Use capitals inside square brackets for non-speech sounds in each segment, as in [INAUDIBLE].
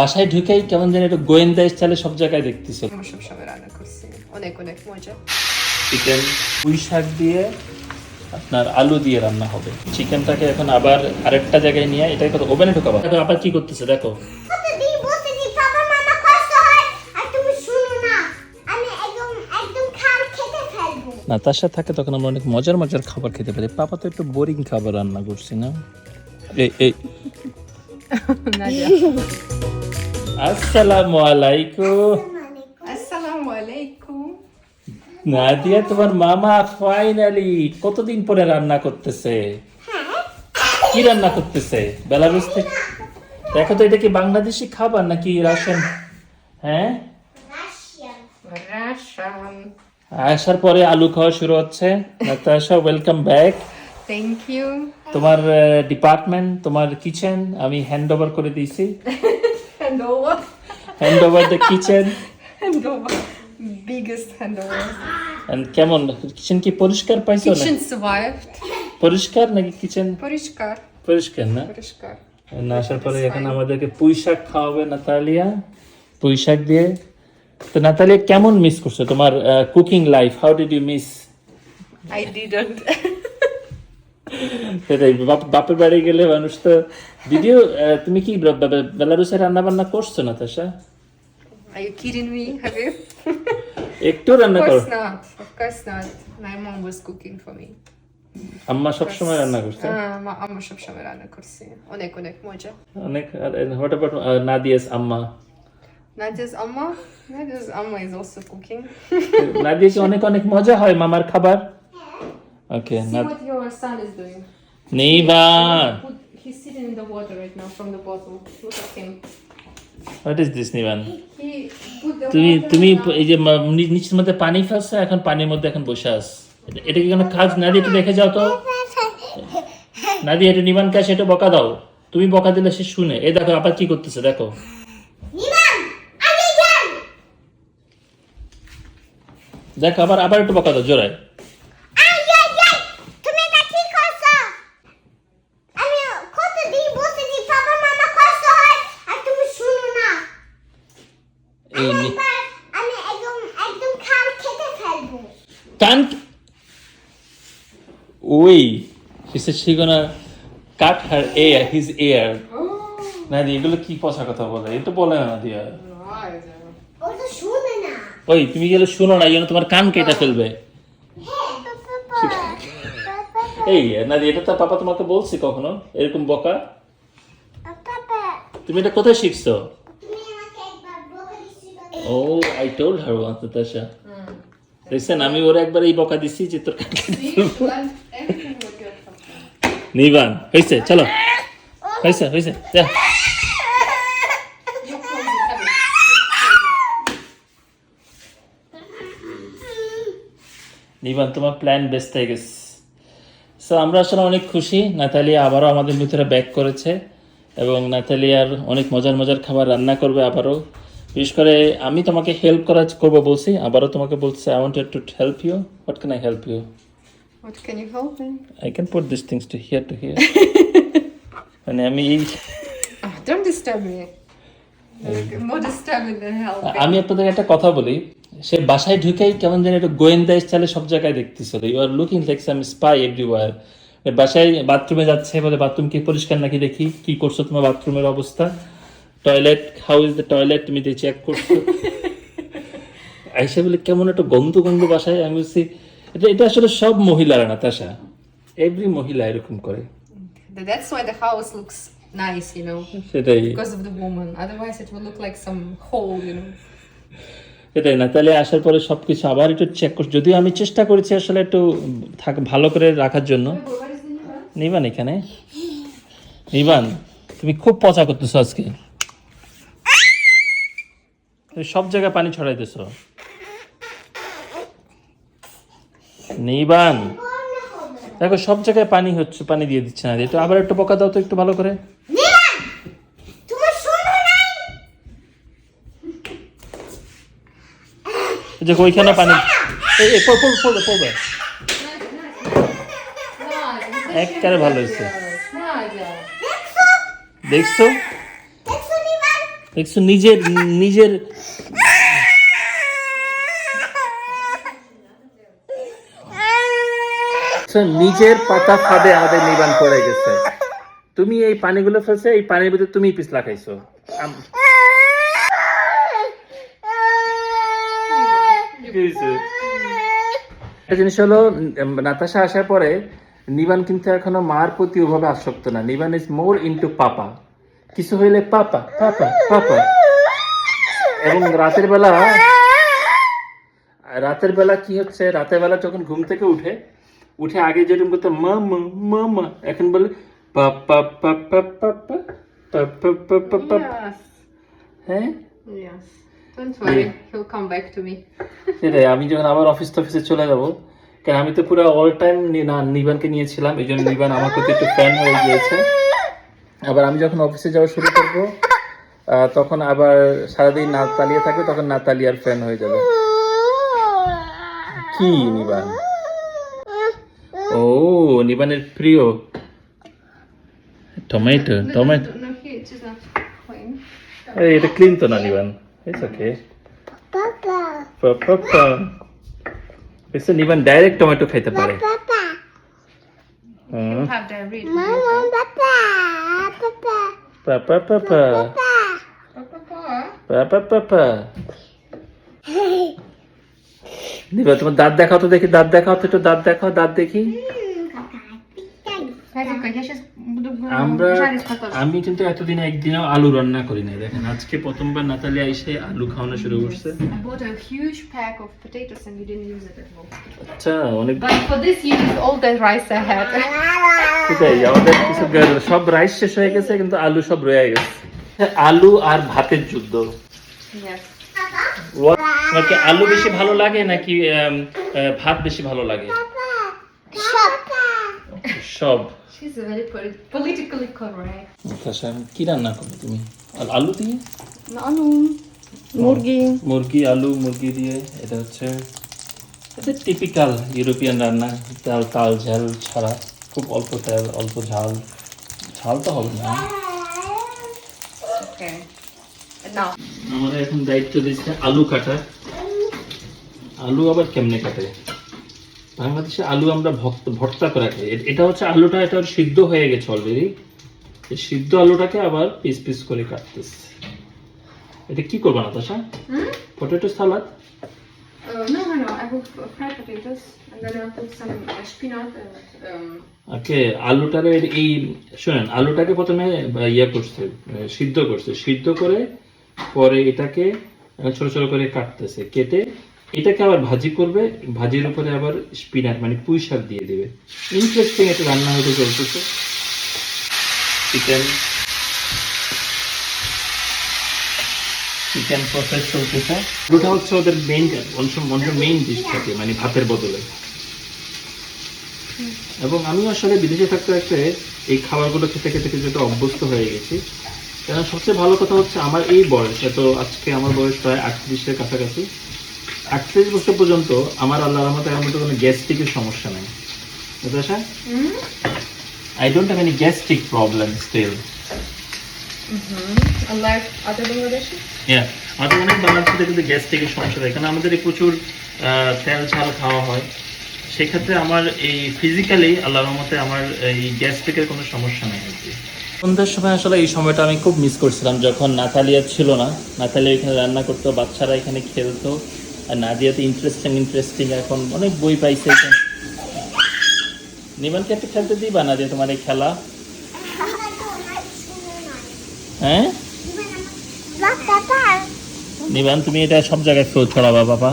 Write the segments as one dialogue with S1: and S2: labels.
S1: বাসায় ঢুকেই কেমন যেন একটু গোয়েন্দা স্টাইলে সব জায়গায় দেখতেছে।
S2: আমার সবসময় রান্না করছি। অনেক অনেক মজা।
S1: চিকেন পুঁই শাক দিয়ে আপনার আলু দিয়ে রান্না হবে। চিকেনটাকে এখন আবার আরেকটা জায়গায় নিয়ে এটাকে কত ওভেনে ঢোকাবো? দেখো আবার কি করতেছে দেখো।
S3: হয়। শুনো না। আমি একদম একদম খাল খেতে ফেলব।
S1: নাতাশা থাকে তখন আমরা অনেক মজার মজার খাবার খেতে পারি। পাপা তো একটু বোরিং খাবার রান্না করছি না? এই এই। আসসালামু আলাইকুম
S2: আসসালামু আলাইকুম
S1: নাদিয়া তোমার মামা ফাইনালি কতদিন পরে রান্না করতেছে? কি রান্না করতেছে? বেলারুস থেকে? দেখো তো এটা কি বাংলাদেশি খাবার নাকি রাশন হ্যাঁ? আসার পরে আলু খাওয়া শুরু হচ্ছে। Natasha welcome back
S2: thank you
S1: তোমার ডিপার্টমেন্ট তোমার কিচেন আমি হ্যান্ড ওভার করে দিয়েছি। [LAUGHS]
S2: Hand over
S1: hand over the kitchen
S2: hand over biggest hand over
S1: কেমন কিচেন কি পরিষ্কার পাইছো না
S2: কিচেন সার্ভাইভড
S1: পরিষ্কার নাকি কিচেন
S2: পরিষ্কার
S1: পরিষ্কার না
S2: পরিষ্কার
S1: না আসার পরে এখন আমাদেরকে পুঁই শাক খাওয়াবে নাতালিয়া পুঁই শাক দিয়ে তো নাতালিয়া কেমন মিস করছ তোমার cooking life how did you miss
S2: I didn't
S1: সেটাই বাপের বাড়ি গেলে মানুষ তো দিদিও তুমি কি বেলারুসে রান্না বান্না করছ?
S2: Have you?
S1: একটু রান্না করো। আম্মা সবসময় রান্না করছে?
S2: মা- আম্মু সবসময় রান্না করছে। অনেক অনেক মজা।
S1: অনেক হোয়াট অ্যাবাউট নাদিয়াস আম্মা।
S2: Nadia's amma, Nadia's amma is also cooking.
S1: Nadia কি অনেক অনেক মজা হয় মামার খাবার। ওকে
S2: See not... what your son is doing. Put, he's sitting in the water right now from the bottle. Look at him.
S1: নিবান
S2: He put the
S1: তুমি
S2: water
S1: তুমি. এই যে নি- নিচের মধ্যে পানি ফেলছো এখন পানির মধ্যে এখন বসে আস এটা- কি কোনো কাজ? নাদি একটু দেখে যাও তো। নাদি এটা নিবান কাছে এটা বকা দাও। তুমি বকা দিলে সে শুনে। এই দেখো আবার কি করতেছে দেখো। দেখো আবার আবার একটু বকা দাও জোরায়
S3: আই আই আই তুমি এটা কি করছ আমি কতদিন বলতেছি বাবা মামা কষ্ট হয় আর তুমি শুনো না
S1: এই নি-
S3: এবার আমি একদম একদম খাল খেতে ফেলব
S1: কান ওই said she gonna cut her ear his ear Nadi এগুলো কি পচা কথা বলে? এটা বলে না
S3: না
S1: ওই তুমি গেলে শুনো না এই তোমার কান কেটে ফেলবে। এই নাদি এটা তো পাপা তোমাকে বলছি কখনো এরকম বকা। তুমি এটা কোথায় শিখছো? ও I told her once Natasha দেখছেন আমি ওর একবার এই বকা দিছি যে তোর কান কেটে
S2: See,
S1: ফেলব।
S2: learn everything what you're talking.
S1: নিবান হয়েছে চলো। হয়েছে হয়েছে যা. নিবান, তোমার প্ল্যান বেস্ট হয়ে গেছে সো আমরা আসলে অনেক খুশি। নাতালিয়া আবারও আমাদের ভিতরে ব্যাক করেছে এবং নাতালিয়ার অনেক মজার মজার খাবার রান্না করবে আবারও। বিশেষ করে আমি তোমাকে হেল্প করা করব বলছি, আবারও তোমাকে বলছে I wanted to help you what can I help you
S2: What can you help me?
S1: Can put this things to here to here মানে আমি এই
S2: Oh, don't disturb me.
S1: আমি আপনাদের একটা কথা বলি সে বাসায় ঢুকেই কেমন যেন একটু গোয়েন্দা স্টাইলে সব জায়গায় দেখতেছিল। You are looking like some spy everywhere বাসায় বাথরুমে যাচ্ছে বলে বাথরুম কি পরিষ্কার নাকি দেখি? কি করছ তোমার বাথরুমের অবস্থা? Toilet how is the toilet তুমি চেক করছ। [LAUGHS] আইসা বলে কেমন একটা গন্ধ গন্ধ বাসায়? আমি বলছি এটা এটা আসলে সব মহিলারা না তাসা? এভরি মহিলা এরকম করে।
S2: That's why the house looks nice, you know,
S1: সেটাই।
S2: Because of the woman. Otherwise, it would look like some hole, you know.
S1: সেটাই না তাহলে আসার পরে সবকিছু আবার একটু চেক করছি। যদিও আমি চেষ্টা করেছি আসলে একটু থাক ভালো করে রাখার জন্য। নিবান এখানে? নিবান তুমি খুব পচা করতেছো আজকে। তুমি সব জায়গায় পানি ছড়াইতেছ। নিবান দেখো সব জায়গায় পানি হচ্ছে পানি দিয়ে দিচ্ছে না। একটু আবার একটু বকা দাও তো একটু ভালো করে। যে ওইখানে পানি। পড়বে একবারে ভালো হয়েছে।
S3: দেখছ?
S1: দেখছ নিজের নিজের নিজের পাতা ফাঁদে আমাদের নিবান পড়ে গেছে। তুমি এই পানিগুলো ফেলছে এই পানির ভিতরে তুমি পিছলা খাইছো? একটা জিনিস হলো নাতাশা আসার পরে নিবান কিন্তু এখনও মার প্রতি ওভাবে আসক্ত না। নিবান ইজ মোর ইনটু পাপা কিছু হইলে পাপা পাপা পাপা এবং রাতের বেলা রাতের বেলা কি হচ্ছে? রাতের বেলা যখন ঘুম থেকে উঠে উঠে আগে যেরকম করতো মা মা মা মা এখন বলে পাপা পাপা পাপা পাপা পাপা পাপা
S2: Yes.
S1: হ্যাঁ
S2: Yes. Don't worry, he'll come back to me.
S1: সেটাই আমি যখন আবার অফিস টফিসে চলে যাব কারণ আমি তো পুরো অল টাইম না নিবানকে নিয়েছিলাম এই জন্য নিবান আমার প্রতি একটু ফ্যান হয়ে গিয়েছে আবার আমি যখন অফিসে যাওয়া শুরু করব তখন আবার সারাদিন নাতালিয়া থাকবে তখন নাতালিয়ার ফ্যান হয়ে যাবে কি নিবান ও নিবানের প্রিয় tomato tomato
S2: No, he, it's just not clean.
S1: এটা ক্লিন তো না নিবান ইটস ওকে
S3: Papa,
S1: পাপা এসে নিবান ডাইরেক্ট টমেটো খাইতে পারে
S3: Papa,
S1: hmm
S2: He'll have diarrhea.
S3: Mama, Papa, Papa,
S1: papa papa
S3: Papa.
S2: Papa.
S1: পাপা পাপা দিবা তোমার দাঁত দেখাও তো দেখি দাঁত দেখাও তো একটু দাঁত দেখাও দাঁত দেখি। আমরা আমি কিন্তু এতদিন একদিনও আলু রান্না করি না দেখেন আজকে প্রথমবার আলু খাওয়ানো শুরু করছে। আচ্ছা অনেক সব রাইস শেষ হয়ে গেছে কিন্তু আলু সব রয়ে গেছে। আলু আর ভাতের যুদ্ধ। তোমার কি আলু বেশি ভালো লাগে নাকি ভাত বেশি ভালো লাগে? সব। কি রান্না করবে তুমি? আল- আলু দিয়ে?
S2: Nanu. Murgi.
S1: মুরগি আলু মুরগি দিয়ে এটা হচ্ছে এটা টিপিক্যাল ইউরোপিয়ান রান্না তেল তাল ঝাল ছাড়া খুব অল্প তেল অল্প ঝাল। ঝাল তো হবে না। আমাদের এখন দায়িত্ব দিচ্ছে আলু কাটা। আলু আবার কেমনে কাটে? বাংলাদেশে আলু আমরা ভক্ত ভর্তা করে খাই। এটা হচ্ছে আলুটা এটা সিদ্ধ হয়ে গেছে অলরেডি এই সিদ্ধ আলুটাকে আবার পিস পিস করে কাটতেছে। এটা কি করব Natasha? Potato salad?
S2: Uh, no, no, no. I will f- potatoes and then put some spinach and um,
S1: okay আলুটারে এই শোনেন আলুটাকে প্রথমে ইয়ে করছে সিদ্ধ করছে। সিদ্ধ করে পরে এটাকে ছোট ছোট করে কাটতেছে কেটে এটাকে আবার ভাজি করবে ভাজির উপরে আবার স্পিনাচ মানে পুঁই শাক দিয়ে দেবে। ইন্টারেস্টিং একটা রান্না হতে চলতেছে। চিকেন চিকেন প্রসেস চলতেছে। ওটা হচ্ছে ওদের মেইন অনেক মেইন ডিশ থাকে মানে ভাতের বদলে। এবং আমি আসলে বিদেশে থাকতে থাকতে এই খাবারগুলো খেতে খেতে কিছুটা অভ্যস্ত হয়ে গেছি। কেন সবচেয়ে ভালো কথা হচ্ছে আমার এই বয়স এত আজকে আমার বয়স প্রায় আটত্রিশের কাছাকাছি আটত্রিশ বছর পর্যন্ত আমার আল্লাহ রহমতে আমার মতো কোনো গ্যাস্ট্রিকের সমস্যা নেই। Natasha I don't have any gastric problem still আমাদের অনেক বাংলাদেশিতে কিন্তু গ্যাস্ট্রিকের সমস্যা থাকে। কারণ আমাদের প্রচুর তেল ঝাল খাওয়া হয়। সেক্ষেত্রে আমার এই ফিজিক্যালি আল্লাহ রহমতে আমার এই গ্যাস্ট্রিকের কোনো সমস্যা নেই আর কি। সন্ধ্যার সময় আসলে এই সময়টা আমি খুব মিস করছিলাম, যখন নাতালিয়া ছিল না। নাতালিয়া এখানে রান্না করতো, বাচ্চারা এখানে খেলতো। আর নাদিয়াতে ইন্টারেস্টিং ইন্টারেস্টিং এখন অনেক বই পাইছে নিবানকে একটু খেলতে দিবা, নাদিয়া, তোমার এই খেলা? হ্যাঁ? নিবান, তুমি এটা সব জায়গায় ফ্লো ছড়াবা, বাবা।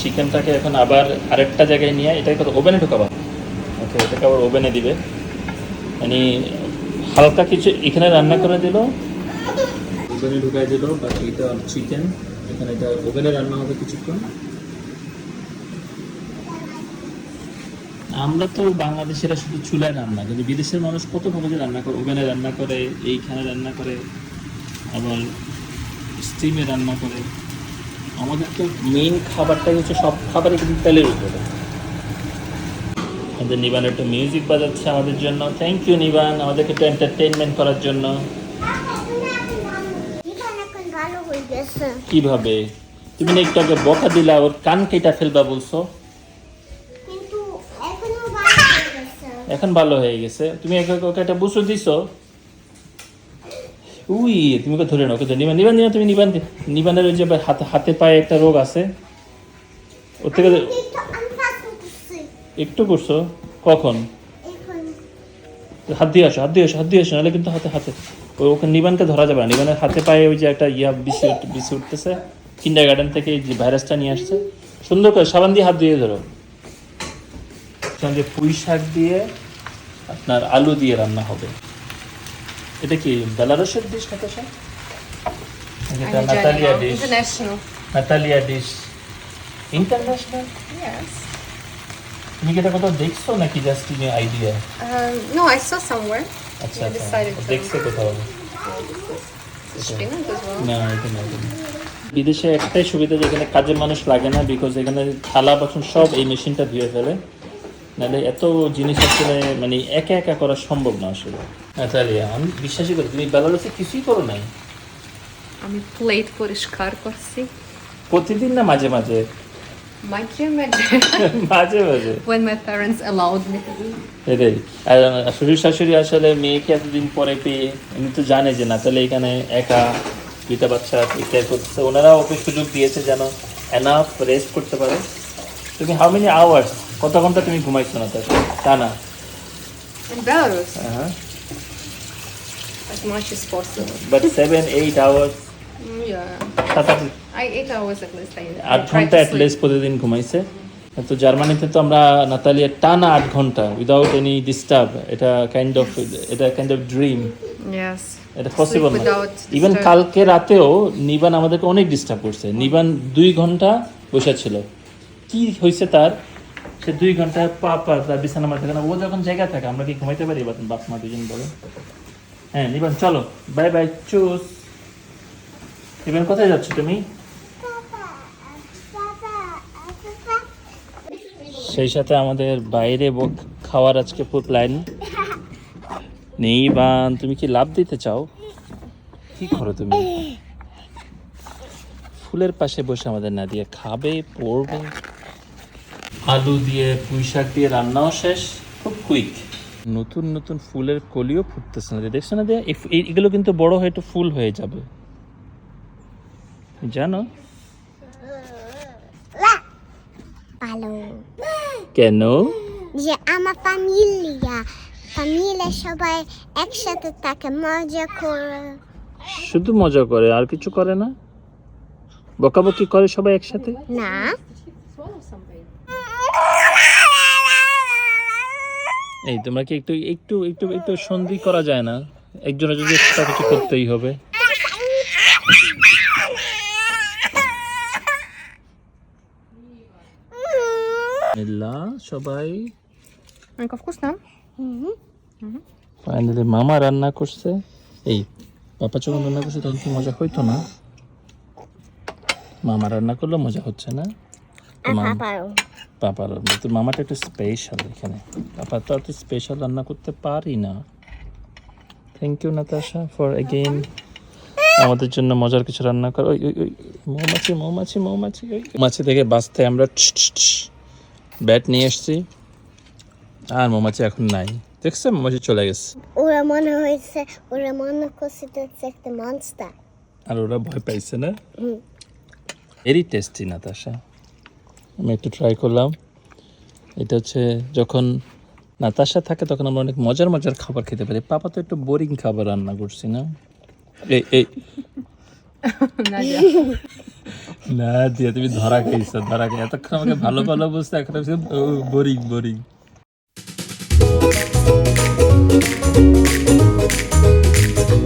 S1: চিকেনটাকে এখন আবার আরেকটা জায়গায় নিয়ে, এটাকে ওভেনে ঢোকাবা। ওকে এটাকে আবার ওভেনে দিবে। মানে হালকা কিছু এখানে রান্না করে দিল। ওভেনে ঢুকাই দিল বাকি এটা চিকেন এখানে এটা ওভেনে রান্না হবে কিছুক্ষণ। আমরা তো বাংলাদেশেরা শুধু চুলায় রান্না কিন্তু বিদেশের মানুষ কত ভাবে যে রান্না করে ওভেনে রান্না করে এইখানে রান্না করে আবার স্টিমে রান্না করে। আমাদের তো মেইন খাবারটাই হচ্ছে সব খাবারই কিন্তু তেলের উপরে। আমাদের নিবান একটু মিউজিক বাজাচ্ছে আমাদের জন্য। থ্যাংক ইউ নিবান, আমাদেরকে একটু এন্টারটেনমেন্ট করার জন্য। কীভাবে? তুমি একটু বকা দিলা, ওর কান কেটা ফেলবা বলছো।
S3: এখনও ভালো হয়ে গেছে।
S1: তুমি ওকে একটা বুসু দিছো। উই, তুমি ওকে ধরে নাও, ওকে নিবান নিবান নিবান, তুমি নিবান নিবানের ওই যে হাতে হাতে পায়ে একটা রোগ আছে। ওর থেকে একটু করছ কখন? হাত দিয়ে আসো হাত দিয়ে আসো হাত দিয়ে আসো নাহলে কিন্তু হাতে হাতে। ও ওকে নিবানকে ধরা যাবে না। নিবানের হাতে পায়ে ওই যে একটা ইয়া বিসি বিসি উঠতেছে। কিন্ডার গার্ডেন থেকে এই যে ভাইরাসটা নিয়ে আসছে। সুন্দর করে সাবান দিয়ে হাত দিয়ে ধরো। সঙ্গে পুঁই শাক দিয়ে আপনার আলু দিয়ে রান্না হবে। এটা কি বেলারসের ডিশ নাতাশা এটা Natalia dish. Natalia dish international. তুমি কি এটা কোথাও দেখছ নাকি জাস্ট তুমি idea
S2: no, I saw somewhere.
S1: আচ্ছা আচ্ছা
S2: to-
S1: দেখছে কোথাও. না এটা না বিদেশে একটাই সুবিধা যেখানে কাজের মানুষ লাগে না বিকজ এখানে থালা বাসন সব এই মেশিনটা ধুয়ে ফেলে। নাহলে এত জিনিস আসলে মানে একা একা করা সম্ভব না আসলে। তাহলে আমি বিশ্বাসই করি তুমি বেলারসে কিছুই করো নাই?
S2: আমি প্লেট পরিষ্কার করছি।
S1: প্রতিদিন না মাঝে মাঝে?
S2: মাঝে মাঝে। [LAUGHS]
S1: মাঝে মাঝে।
S2: When my parents allowed me. to do
S1: এটাই। আর শ্বশুর শাশুড়ি আসলে মেয়েকে এতদিন পরে পেয়ে এমনি তো জানে যে না তাহলে এখানে একা দুইটা বাচ্চা কেয়ার করতেছে। ওনারা ওকে সুযোগ দিয়েছে যেন এনাফ রেস্ট করতে পারে। তুমি হাউ মেনি আওয়ার্স কত ঘণ্টা তুমি ঘুমাইছো না তার তা না। হ্যাঁ
S2: as much as possible. eight hours?
S1: আট
S2: ঘণ্টা
S1: অ্যাটলিস্ট প্রতিদিন ঘুমাইছে। তো জার্মানিতে তো আমরা নাতালিয়া টানা আট ঘণ্টা উইদাউট এনি ডিস্টার্ব এটা কাইন্ড অফ এটা কাইন্ড অফ ড্রিম এটা পসিবল
S2: without
S1: ইভেন কালকে রাতেও নিবান আমাদেরকে অনেক ডিস্টার্ব করছে। নিবান দুই ঘণ্টা বসে ছিল। কি হয়েছে তার? সে দুই ঘণ্টা পা পা তার বিছানা মাথা কেন ও যখন জায়গা থাকে আমরা কি ঘুমাইতে পারি? বাপ বাপ মা দুজন বলো। হ্যাঁ নিবান চলো। Bye bye choose. নিবান কোথায় যাচ্ছ তুমি? সেই সাথে আমাদের বাইরে খাওয়ার আজকে ফুল প্ল্যান নেই বান তুমি কি লাভ দিতে চাও? কি করো তুমি? ফুলের পাশে বসে আমাদের না দিয়ে খাবে, পড়বে। আলু দিয়ে পুঁই শাক দিয়ে রান্নাও শেষ, খুব কুইক নতুন নতুন ফুলের কলিও ফুটতেছে না দেখছ না দিয়ে এগুলো কিন্তু বড় হয়ে একটু ফুল হয়ে যাবে। জানো?
S3: ভালো
S1: কেন?
S3: যে আমার ফ্যামিলিয়া ফ্যামিলিয়া সবাই একসাথে থাকে মজা করে।
S1: শুধু মজা করে আর কিছু করে না? বকাবকি করে সবাই একসাথে?
S3: না।
S1: এই তোমরা কি একটু একটু একটু একটু সন্ধি করা যায় না? একজনের যদি একটা কিছু করতেই হবে। ফাইনালি মামা রান্না করছে। এই যখন রান্না করছে তখন কি মজা হইতো না? মামা রান্না করলে মজা হচ্ছে না? পাপার মামাটা একটু স্পেশাল এখানে। পাপা তো একটু স্পেশাল রান্না করতে পারি না। Thank you Natasha for again আমাদের জন্য মজার কিছু রান্না কর। ওই ওই মৌমাছি মৌমাছি মৌমাছি ওই মাছি থেকে বাঁচতে আমরা ব্যাট নিয়ে এসেছি। আর মৌমাছি এখন নাই। দেখছে মৌমাছি চলে গেছে।
S3: ওরা মনে হয়েছে ওরা মনে করছে তো একটা মনস্টার
S1: আর ওরা ভয় পাইছে না? ভেরি টেস্টি নাতাশা আমি একটু ট্রাই করলাম। এটা হচ্ছে যখন নাতাশা থাকে তখন আমরা অনেক মজার মজার খাবার খেতে পারি। পাপা তো একটু বোরিং খাবার রান্না করছি না? এই এই. [LAUGHS] না দিয়া [LAUGHS] তুমি ধরা খাইছো, ধরা খাই এতক্ষণ আমাকে ভালো ভালো বুঝতে এখন বোরিং বোরিং